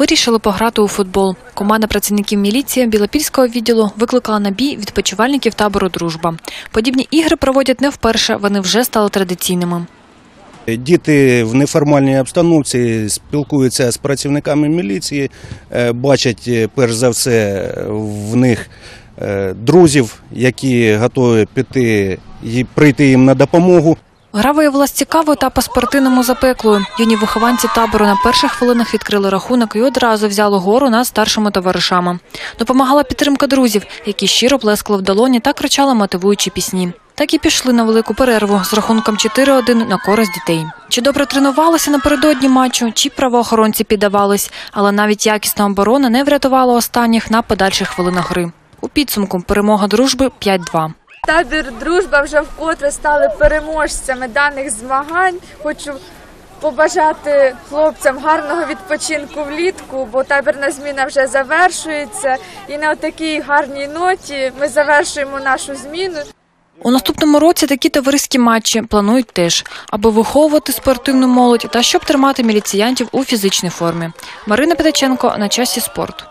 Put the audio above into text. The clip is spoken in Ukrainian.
Вирішили пограти у футбол. Команда працівників міліції Білопільського відділу викликала на бій відпочивальників табору Дружба. Подібні ігри проводять не вперше, вони вже стали традиційними. Діти в неформальній обстановці спілкуються з працівниками міліції, е, бачать е, перш за все в них е, друзів, які готові піти і прийти їм на допомогу. Гра виявилась цікавою та по-спортивному запеклою. Юні вихованці табору на перших хвилинах відкрили рахунок і одразу взяли гору над старшими товаришами. Допомагала підтримка друзів, які щиро плескали в долоні та кричали мотивуючі пісні. Так і пішли на велику перерву з рахунком 4-1 на користь дітей. Чи добре тренувалися напередодні матчу, чи правоохоронці піддавались, але навіть якісна оборона не врятувала останніх на подальших хвилинах гри. У підсумку перемога дружби 5-2. Табір дружба вже вкотре стали переможцями даних змагань. Хочу побажати хлопцям гарного відпочинку влітку, бо табірна зміна вже завершується. І на такій гарній ноті ми завершуємо нашу зміну. У наступному році такі товариські матчі планують теж, аби виховувати спортивну молодь та щоб тримати міліціянтів у фізичній формі. Марина Петаченко на часі спорт.